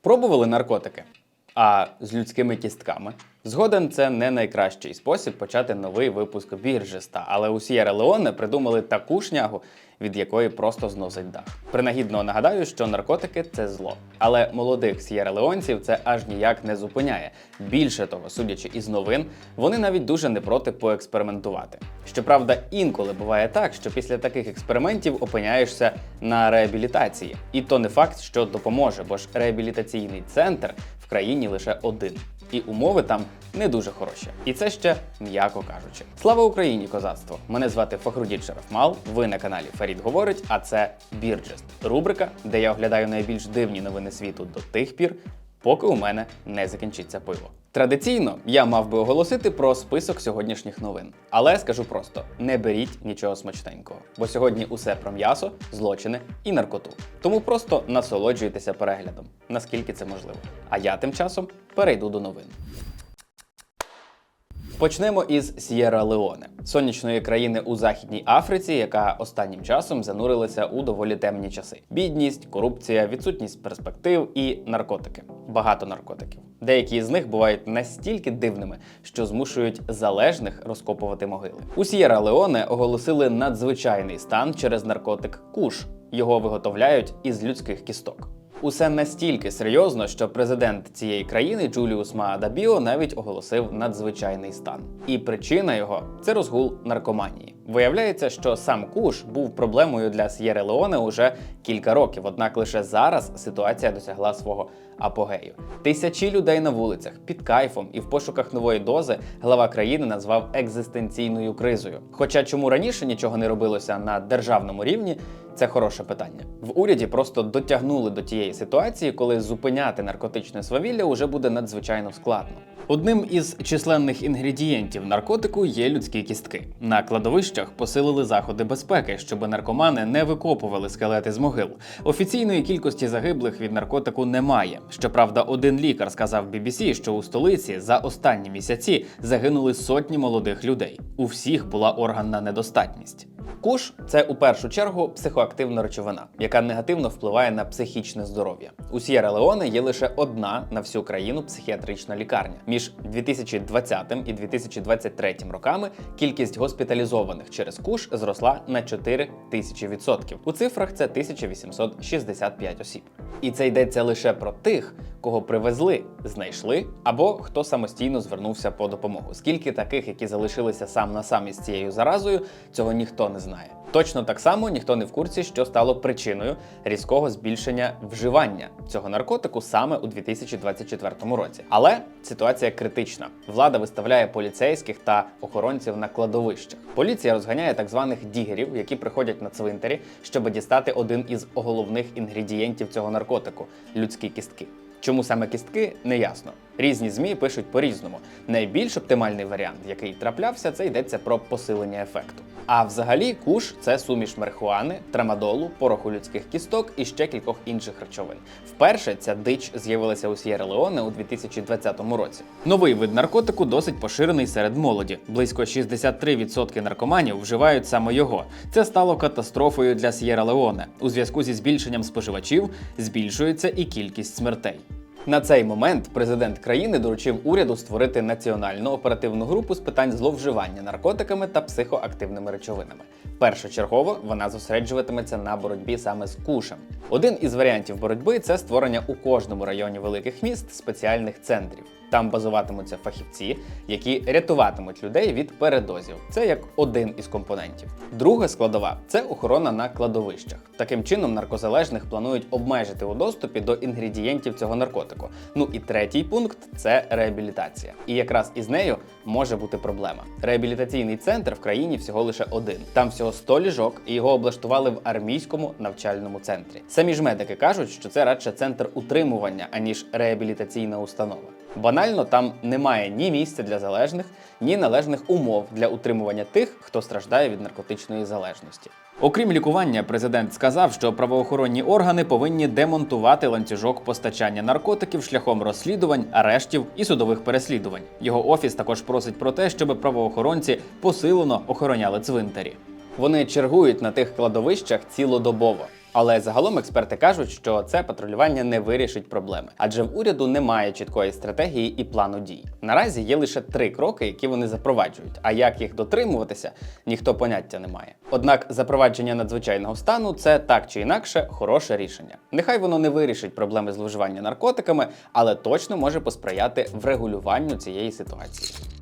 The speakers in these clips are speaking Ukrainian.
Пробували наркотики? А з людськими кістками? Згоден, це не найкращий спосіб почати новий випуск біржеста, але у Сієра Леоне придумали таку шнягу, від якої просто зносить дах. Принагідно нагадаю, що наркотики це зло. Але молодих Сієра Леонців це аж ніяк не зупиняє. Більше того, судячи із новин, вони навіть дуже не проти поекспериментувати. Щоправда, інколи буває так, що після таких експериментів опиняєшся на реабілітації. І то не факт, що допоможе, бо ж реабілітаційний центр країні лише один. І умови там не дуже хороші. І це ще м'яко кажучи. Слава Україні, козацтво! Мене звати Фахрудіт Шарафмал. Ви на каналі Фарід говорить, а це Бірджест, рубрика, де я оглядаю найбільш дивні новини світу до тих пір, поки у мене не закінчиться пиво. Традиційно я мав би оголосити про список сьогоднішніх новин, але скажу просто: не беріть нічого смачненького, бо сьогодні усе про м'ясо, злочини і наркоту. Тому просто насолоджуйтеся переглядом, наскільки це можливо. А я тим часом перейду до новин. Почнемо із С'єра Леоне, сонячної країни у Західній Африці, яка останнім часом занурилася у доволі темні часи: бідність, корупція, відсутність перспектив і наркотики. Багато наркотиків. Деякі з них бувають настільки дивними, що змушують залежних розкопувати могили. У С'єра Леоне оголосили надзвичайний стан через наркотик Куш. Його виготовляють із людських кісток. Усе настільки серйозно, що президент цієї країни Джуліус Маадабіо навіть оголосив надзвичайний стан. І причина його це розгул наркоманії. Виявляється, що сам куш був проблемою для С'єре Леоне уже кілька років, однак лише зараз ситуація досягла свого апогею. Тисячі людей на вулицях під кайфом і в пошуках нової дози глава країни назвав екзистенційною кризою. Хоча чому раніше нічого не робилося на державному рівні, це хороше питання. В уряді просто дотягнули до тієї ситуації, коли зупиняти наркотичне свавілля уже буде надзвичайно складно. Одним із численних інгредієнтів наркотику є людські кістки. На кладовищах посилили заходи безпеки, щоб наркомани не викопували скелети з могил. Офіційної кількості загиблих від наркотику немає. Щоправда, один лікар сказав BBC, що у столиці за останні місяці загинули сотні молодих людей. У всіх була органна недостатність. Куш це у першу чергу психоактивна речовина, яка негативно впливає на психічне здоров'я. У С'єра Леоне є лише одна на всю країну психіатрична лікарня. Між 2020 і 2023 роками кількість госпіталізованих через куш зросла на 4 тисячі відсотків. У цифрах це 1865 осіб. І це йдеться лише про тих, кого привезли, знайшли, або хто самостійно звернувся по допомогу. Скільки таких, які залишилися сам на сам із цією заразою, цього ніхто не знає. Точно так само ніхто не в курсі, що стало причиною різкого збільшення вживання цього наркотику саме у 2024 році. Але ситуація критична. Влада виставляє поліцейських та охоронців на кладовищах. Поліція розганяє так званих дігерів, які приходять на цвинтарі, щоб дістати один із головних інгредієнтів цього наркотику людські кістки. Чому саме кістки, не ясно. Різні змі пишуть по-різному. Найбільш оптимальний варіант, який траплявся, це йдеться про посилення ефекту. А взагалі куш це суміш марихуани, трамадолу, пороху людських кісток і ще кількох інших речовин. Вперше ця дич з'явилася у С'єра Леоне у 2020 році. Новий вид наркотику досить поширений серед молоді. Близько 63% наркоманів вживають саме його. Це стало катастрофою для С'єра Леоне. У зв'язку зі збільшенням споживачів збільшується і кількість смертей. На цей момент президент країни доручив уряду створити національну оперативну групу з питань зловживання наркотиками та психоактивними речовинами. Першочергово вона зосереджуватиметься на боротьбі саме з кушем. Один із варіантів боротьби це створення у кожному районі великих міст спеціальних центрів. Там базуватимуться фахівці, які рятуватимуть людей від передозів. Це як один із компонентів. Друга складова це охорона на кладовищах. Таким чином наркозалежних планують обмежити у доступі до інгредієнтів цього наркотику. Ну і третій пункт це реабілітація. І якраз із нею може бути проблема. Реабілітаційний центр в країні всього лише один. Там всього 100 ліжок, і його облаштували в армійському навчальному центрі. Самі ж медики кажуть, що це радше центр утримування, аніж реабілітаційна установа. Банально там немає ні місця для залежних, ні належних умов для утримування тих, хто страждає від наркотичної залежності. Окрім лікування, президент сказав, що правоохоронні органи повинні демонтувати ланцюжок постачання наркотиків шляхом розслідувань, арештів і судових переслідувань. Його офіс також просить про те, щоб правоохоронці посилено охороняли цвинтарі. Вони чергують на тих кладовищах цілодобово. Але загалом експерти кажуть, що це патрулювання не вирішить проблеми, адже в уряду немає чіткої стратегії і плану дій. Наразі є лише три кроки, які вони запроваджують. А як їх дотримуватися, ніхто поняття не має. Однак запровадження надзвичайного стану це так чи інакше хороше рішення. Нехай воно не вирішить проблеми зловживання наркотиками, але точно може посприяти врегулюванню цієї ситуації.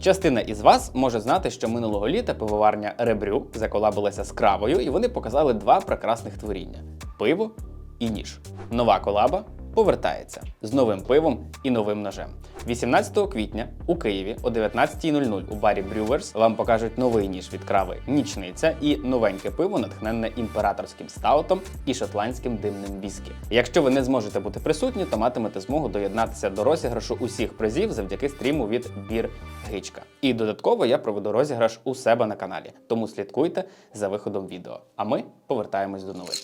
Частина із вас може знати, що минулого літа пивоварня Ребрю заколабилася з кравою, і вони показали два прекрасних творіння: пиво і ніж. Нова колаба повертається з новим пивом і новим ножем. 18 квітня у Києві о 19.00 у барі Brewers вам покажуть новий ніж від крави Нічниця і новеньке пиво, натхненне імператорським стаутом і шотландським димним віскі. Якщо ви не зможете бути присутні, то матимете змогу доєднатися до розіграшу усіх призів завдяки стріму від Бір Гичка. І додатково я проведу розіграш у себе на каналі, тому слідкуйте за виходом відео. А ми повертаємось до новин.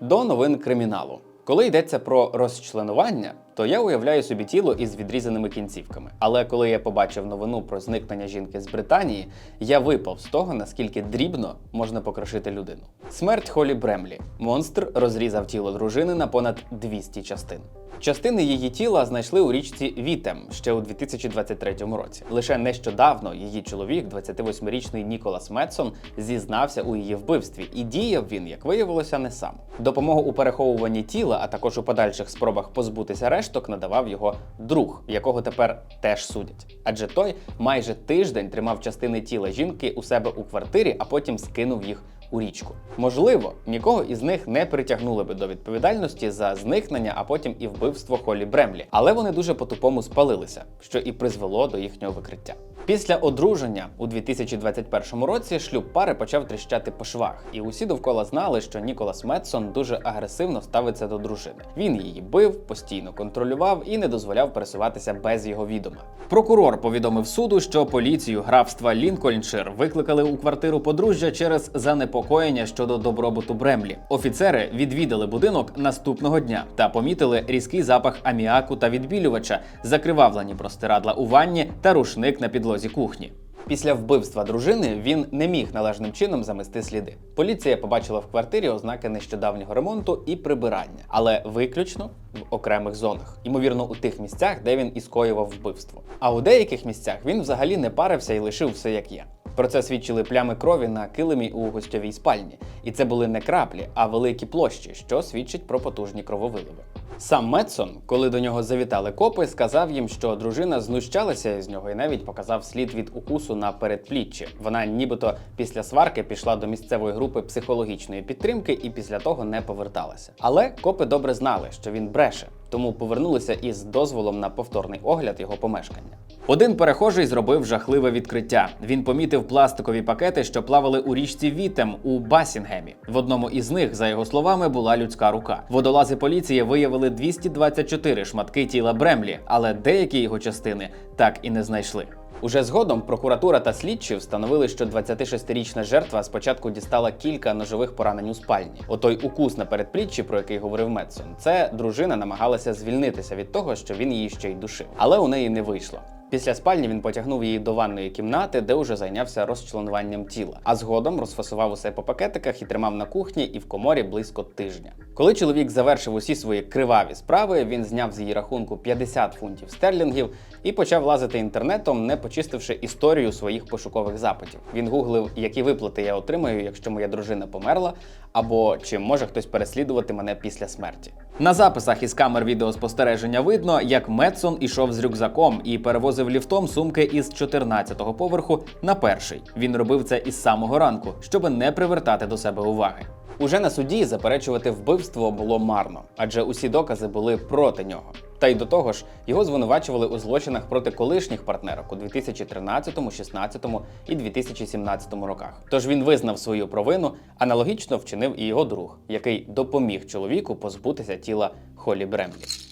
До новин криміналу. Коли йдеться про розчленування, то я уявляю собі тіло із відрізаними кінцівками. Але коли я побачив новину про зникнення жінки з Британії, я випав з того, наскільки дрібно можна покрошити людину. Смерть Холі Бремлі. Монстр розрізав тіло дружини на понад 200 частин. Частини її тіла знайшли у річці Вітем ще у 2023 році. Лише нещодавно її чоловік, 28-річний Ніколас Метсон, зізнався у її вбивстві, і діяв він, як виявилося, не сам. Допомогу у переховуванні тіла, а також у подальших спробах позбутися решток, надавав його друг, якого тепер теж судять. Адже той майже тиждень тримав частини тіла жінки у себе у квартирі, а потім скинув їх у річку. Можливо, нікого із них не притягнули би до відповідальності за зникнення, а потім і вбивство Холі Бремлі, але вони дуже по-тупому спалилися, що і призвело до їхнього викриття. Після одруження у 2021 році шлюб пари почав тріщати по швах, і усі довкола знали, що Ніколас Медсон дуже агресивно ставиться до дружини. Він її бив, постійно контролював і не дозволяв пересуватися без його відома. Прокурор повідомив суду, що поліцію графства Лінкольншир викликали у квартиру подружжя через занепокоєння щодо добробуту Бремлі. Офіцери відвідали будинок наступного дня та помітили різкий запах аміаку та відбілювача, закривавлені простирадла у ванні та рушник на підлозі кухні. Після вбивства дружини він не міг належним чином замести сліди. Поліція побачила в квартирі ознаки нещодавнього ремонту і прибирання, але виключно в окремих зонах, ймовірно, у тих місцях, де він і скоював вбивство. А у деяких місцях він взагалі не парився і лишив все як є. Про це свідчили плями крові на килимі у гостьовій спальні. І це були не краплі, а великі площі, що свідчить про потужні крововиливи. Сам Медсон, коли до нього завітали копи, сказав їм, що дружина знущалася із нього і навіть показав слід від укусу на передпліччі. Вона нібито після сварки пішла до місцевої групи психологічної підтримки і після того не поверталася. Але копи добре знали, що він бреше, тому повернулися із дозволом на повторний огляд його помешкання. Один перехожий зробив жахливе відкриття. Він помітив пластикові пакети, що плавали у річці Вітем у Басінгемі. В одному із них, за його словами, була людська рука. Водолази поліції виявили 224 шматки тіла Бремлі, але деякі його частини так і не знайшли. Уже згодом прокуратура та слідчі встановили, що 26-річна жертва спочатку дістала кілька ножових поранень у спальні. Отой укус на передпліччі, про який говорив Медсон, це дружина намагалася звільнитися від того, що він її ще й душив, але у неї не вийшло. Після спальні він потягнув її до ванної кімнати, де уже зайнявся розчленуванням тіла, а згодом розфасував усе по пакетиках і тримав на кухні і в коморі близько тижня. Коли чоловік завершив усі свої криваві справи, він зняв з її рахунку 50 фунтів стерлінгів і почав лазити інтернетом, не почистивши історію своїх пошукових запитів. Він гуглив, які виплати я отримаю, якщо моя дружина померла, або чи може хтось переслідувати мене після смерті. На записах із камер відеоспостереження видно, як Медсон ішов з рюкзаком і перевозив ліфтом сумки із 14-го поверху на перший. Він робив це із самого ранку, щоб не привертати до себе уваги. Уже на суді заперечувати вбивство було марно, адже усі докази були проти нього. Та й до того ж, його звинувачували у злочинах проти колишніх партнерок у 2013, 16 і 2017 роках. Тож він визнав свою провину, аналогічно вчинив і його друг, який допоміг чоловіку позбутися тіла Холі Бремлі.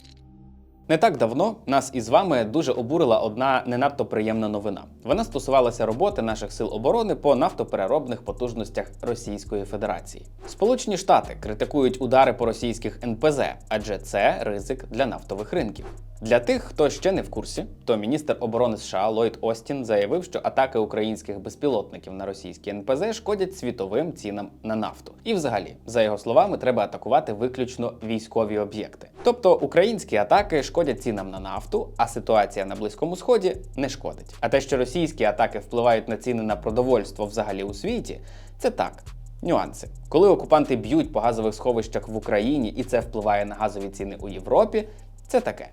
Не так давно нас із вами дуже обурила одна не надто приємна новина. Вона стосувалася роботи наших сил оборони по нафтопереробних потужностях Російської Федерації. Сполучені Штати критикують удари по російських НПЗ, адже це ризик для нафтових ринків. Для тих, хто ще не в курсі, то міністр оборони США Ллойд Остін заявив, що атаки українських безпілотників на російські НПЗ шкодять світовим цінам на нафту. І, взагалі, за його словами, треба атакувати виключно військові об'єкти. Тобто українські атаки шкодять цінам на нафту, а ситуація на близькому сході не шкодить. А те, що російські атаки впливають на ціни на продовольство взагалі у світі, це так. Нюанси, коли окупанти б'ють по газових сховищах в Україні і це впливає на газові ціни у Європі, це таке.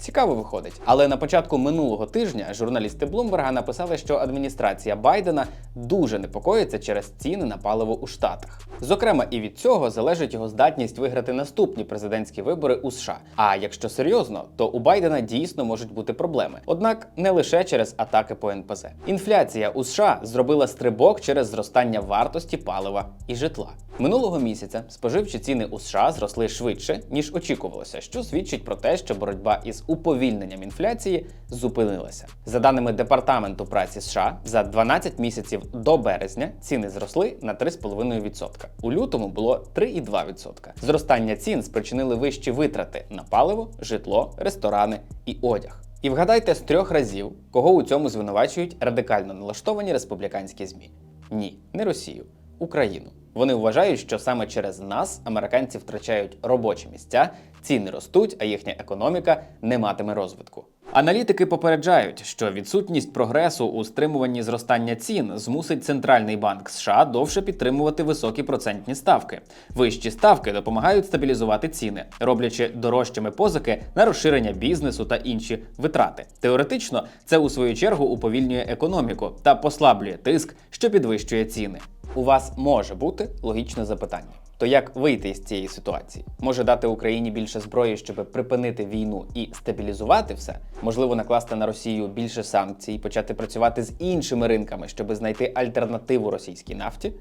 Цікаво виходить. Але на початку минулого тижня журналісти Блумберга написали, що адміністрація Байдена дуже непокоїться через ціни на паливо у Штатах. Зокрема, і від цього залежить його здатність виграти наступні президентські вибори у США. А якщо серйозно, то у Байдена дійсно можуть бути проблеми. Однак не лише через атаки по НПЗ. Інфляція у США зробила стрибок через зростання вартості палива і житла. Минулого місяця споживчі ціни у США зросли швидше ніж очікувалося, що свідчить про те, що боротьба із уповільненням інфляції зупинилася. За даними департаменту праці США, за 12 місяців до березня ціни зросли на 3,5%. У лютому було 3,2%. Зростання цін спричинили вищі витрати на паливо, житло, ресторани і одяг. І вгадайте з трьох разів, кого у цьому звинувачують радикально налаштовані республіканські ЗМІ. Ні, не Росію, Україну. Вони вважають, що саме через нас американці втрачають робочі місця, ціни ростуть, а їхня економіка не матиме розвитку. Аналітики попереджають, що відсутність прогресу у стримуванні зростання цін змусить центральний банк США довше підтримувати високі процентні ставки. Вищі ставки допомагають стабілізувати ціни, роблячи дорожчими позики на розширення бізнесу та інші витрати. Теоретично, це у свою чергу уповільнює економіку та послаблює тиск, що підвищує ціни. У вас може бути логічне запитання. То як вийти із цієї ситуації? Може дати Україні більше зброї, щоб припинити війну і стабілізувати все? Можливо, накласти на Росію більше санкцій, почати працювати з іншими ринками, щоб знайти альтернативу російській нафті?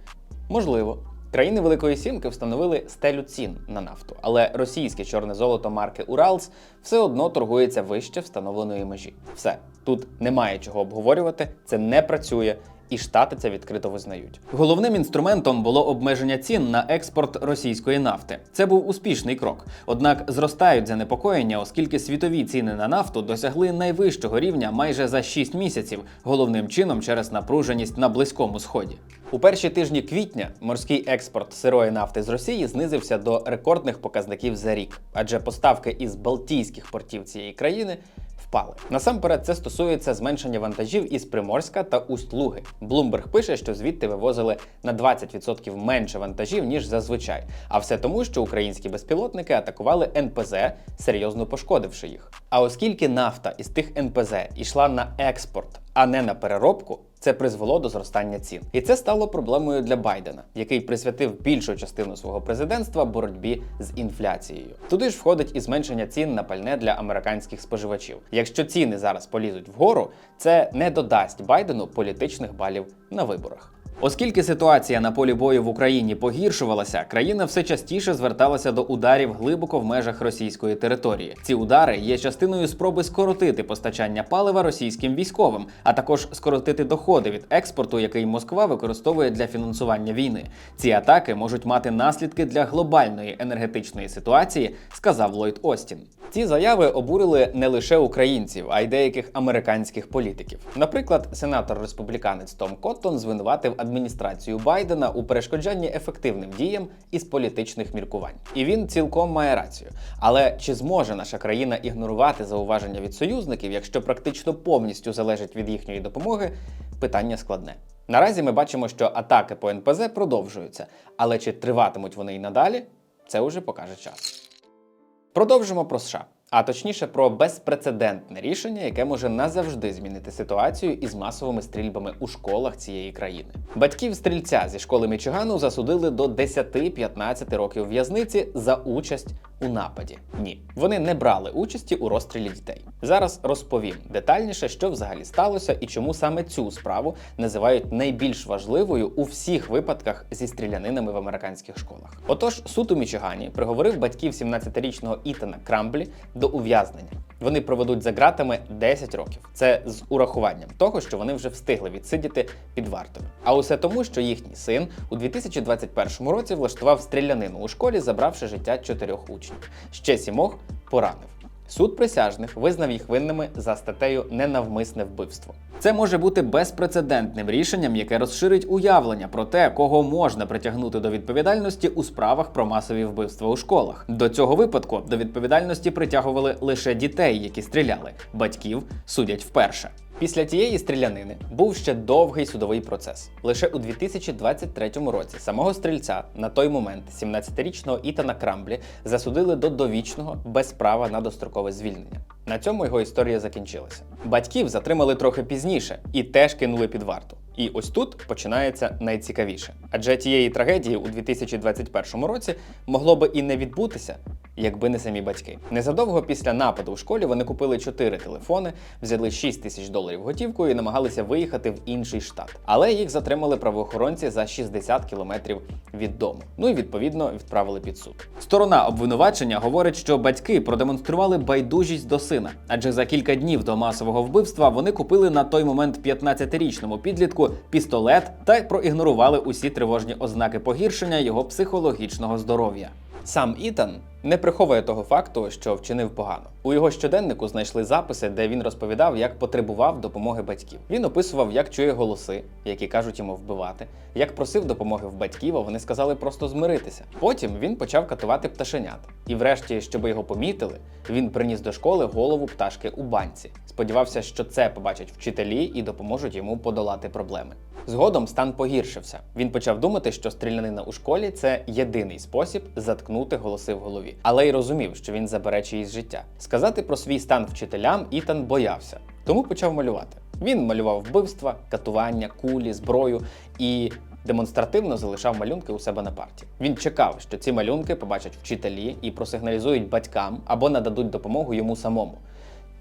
Можливо. Країни Великої Сімки встановили стелю цін на нафту, але російське чорне золото марки Уралс все одно торгується вище встановленої межі. Все тут немає чого обговорювати, це не працює. І штати це відкрито визнають. Головним інструментом було обмеження цін на експорт російської нафти. Це був успішний крок. Однак зростають занепокоєння, оскільки світові ціни на нафту досягли найвищого рівня майже за 6 місяців, головним чином через напруженість на близькому сході. У перші тижні квітня морський експорт сирої нафти з Росії знизився до рекордних показників за рік, адже поставки із Балтійських портів цієї країни впали. Насамперед, це стосується зменшення вантажів із Приморська та Усть-Луги. Блумберг пише, що звідти вивозили на 20% менше вантажів ніж зазвичай. А все тому, що українські безпілотники атакували НПЗ, серйозно пошкодивши їх. А оскільки нафта із тих НПЗ йшла на експорт, а не на переробку. Це призвело до зростання цін, і це стало проблемою для Байдена, який присвятив більшу частину свого президентства боротьбі з інфляцією. Туди ж входить і зменшення цін на пальне для американських споживачів. Якщо ціни зараз полізуть вгору, це не додасть Байдену політичних балів на виборах. Оскільки ситуація на полі бою в Україні погіршувалася, країна все частіше зверталася до ударів глибоко в межах російської території. Ці удари є частиною спроби скоротити постачання палива російським військовим, а також скоротити доходи від експорту, який Москва використовує для фінансування війни. Ці атаки можуть мати наслідки для глобальної енергетичної ситуації, сказав Ллойд Остін. Ці заяви обурили не лише українців, а й деяких американських політиків. Наприклад, сенатор республіканець Том Коттон звинуватив адміністрацію Байдена у перешкоджанні ефективним діям із політичних міркувань. І він цілком має рацію. Але чи зможе наша країна ігнорувати зауваження від союзників, якщо практично повністю залежить від їхньої допомоги? Питання складне. Наразі ми бачимо, що атаки по НПЗ продовжуються, але чи триватимуть вони й надалі, це уже покаже час. Продовжимо про США. А точніше про безпрецедентне рішення, яке може назавжди змінити ситуацію із масовими стрільбами у школах цієї країни. Батьків стрільця зі школи Мічигану засудили до 10-15 років в'язниці за участь у нападі. Ні, вони не брали участі у розстрілі дітей. Зараз розповім детальніше, що взагалі сталося і чому саме цю справу називають найбільш важливою у всіх випадках зі стрілянинами в американських школах. Отож, суд у Мічигані приговорив батьків 17-річного Ітана Крамблі до ув'язнення. Вони проведуть за ґратами 10 років. Це з урахуванням того, що вони вже встигли відсидіти під вартою. А усе тому, що їхній син у 2021 році влаштував стрілянину у школі, забравши життя чотирьох учнів. Ще сімох поранив. Суд присяжних визнав їх винними за статтею ненавмисне вбивство. Це може бути безпрецедентним рішенням, яке розширить уявлення про те, кого можна притягнути до відповідальності у справах про масові вбивства у школах. До цього випадку до відповідальності притягували лише дітей, які стріляли. Батьків судять вперше. Після тієї стрілянини був ще довгий судовий процес. Лише у 2023 році самого стрільця на той момент 17-річного Ітана Крамблі засудили до довічного без права на дострокове звільнення. На цьому його історія закінчилася. Батьків затримали трохи пізніше і теж кинули під варту. І ось тут починається найцікавіше. Адже тієї трагедії у 2021 році могло би і не відбутися, якби не самі батьки. Незадовго після нападу в школі вони купили чотири телефони, взяли 6 тисяч доларів готівкою і намагалися виїхати в інший штат. Але їх затримали правоохоронці за 60 кілометрів від дому. Ну і відповідно відправили під суд. Сторона обвинувачення говорить, що батьки продемонстрували байдужість до сина, адже за кілька днів до масового вбивства вони купили на той момент 15-річному підлітку пістолет та проігнорували усі тривожні ознаки погіршення його психологічного здоров'я. Сам Ітан не приховує того факту, що вчинив погано. У його щоденнику знайшли записи, де він розповідав, як потребував допомоги батьків. Він описував, як чує голоси, які кажуть йому вбивати, як просив допомоги в батьків, а вони сказали просто змиритися. Потім він почав катувати пташенят. І, врешті, щоб його помітили, він приніс до школи голову пташки у банці. Сподівався, що це побачать вчителі і допоможуть йому подолати проблеми. Згодом стан погіршився. Він почав думати, що стрілянина у школі це єдиний спосіб заткнути голоси в голові, але й розумів, що він забере чиїсь життя. Сказати про свій стан вчителям Ітан боявся, тому почав малювати. Він малював вбивства, катування, кулі, зброю і демонстративно залишав малюнки у себе на парті. Він чекав, що ці малюнки побачать вчителі і просигналізують батькам або нададуть допомогу йому самому.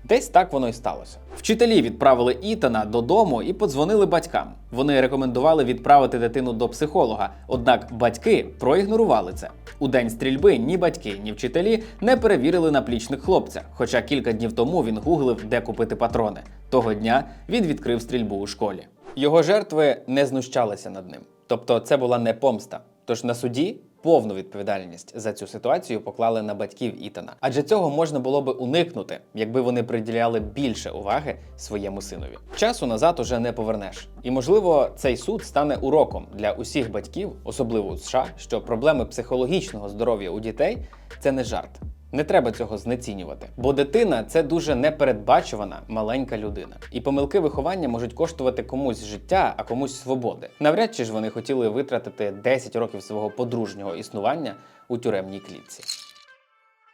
Десь так воно і сталося. Вчителі відправили Ітана додому і подзвонили батькам. Вони рекомендували відправити дитину до психолога, однак батьки проігнорували це. У день стрільби ні батьки, ні вчителі не перевірили наплічник хлопця. Хоча кілька днів тому він гуглив, де купити патрони. Того дня він відкрив стрільбу у школі. Його жертви не знущалися над ним. Тобто, це була не помста. Тож на суді повну відповідальність за цю ситуацію поклали на батьків Ітана. Адже цього можна було би уникнути, якби вони приділяли більше уваги своєму синові. Часу назад уже не повернеш. І можливо, цей суд стане уроком для усіх батьків, особливо у США, що проблеми психологічного здоров'я у дітей це не жарт. Не треба цього знецінювати, бо дитина це дуже непередбачувана маленька людина, і помилки виховання можуть коштувати комусь життя, а комусь свободи. Навряд чи ж вони хотіли витратити 10 років свого подружнього існування у тюремній клітці.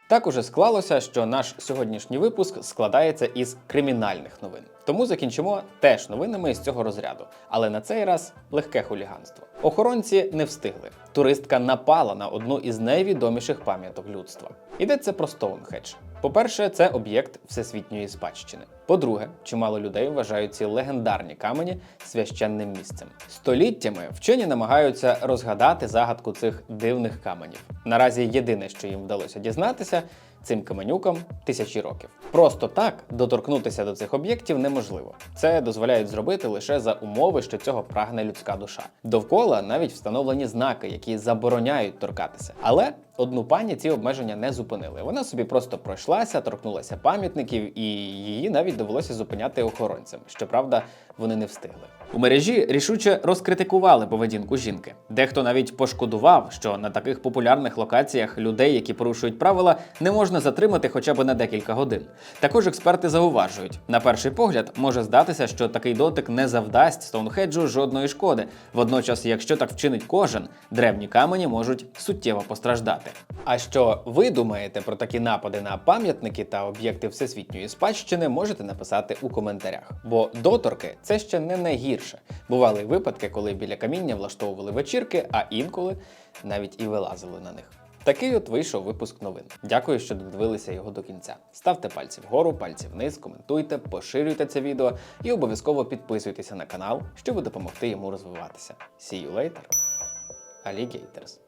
Так уже склалося, що наш сьогоднішній випуск складається із кримінальних новин. Тому закінчимо теж новинами з цього розряду, але на цей раз легке хуліганство. Охоронці не встигли. Туристка напала на одну із найвідоміших пам'яток людства. Йдеться про Стоунхедж. По-перше, це об'єкт всесвітньої спадщини. По-друге, чимало людей вважають ці легендарні камені священним місцем. Століттями вчені намагаються розгадати загадку цих дивних каменів. Наразі єдине, що їм вдалося дізнатися, цим каменюкам тисячі років. Просто так доторкнутися до цих об'єктів неможливо. Це дозволяють зробити лише за умови, що цього прагне людська душа. Довкола навіть встановлені знаки, які забороняють торкатися. Але одну пані ці обмеження не зупинили. Вона собі просто пройшлася, торкнулася пам'ятників, і її навіть довелося зупиняти охоронцям. Щоправда, вони не встигли. У мережі рішуче розкритикували поведінку жінки. Дехто навіть пошкодував, що на таких популярних локаціях людей, які порушують правила, не можна затримати хоча б на декілька годин. Також експерти зауважують, на перший погляд може здатися, що такий дотик не завдасть Стоунхеджу жодної шкоди. Водночас, якщо так вчинить кожен, древні камені можуть суттєво постраждати. А що ви думаєте про такі напади на пам'ятники та об'єкти всесвітньої спадщини, можете написати у коментарях. Бо доторки це ще не найгірше. Бували випадки, коли біля каміння влаштовували вечірки, а інколи навіть і вилазили на них. Такий от вийшов випуск новин. Дякую, що додивилися його до кінця. Ставте пальці вгору, пальці вниз, коментуйте, поширюйте це відео і обов'язково підписуйтеся на канал, щоб допомогти йому розвиватися. See you later, alligators!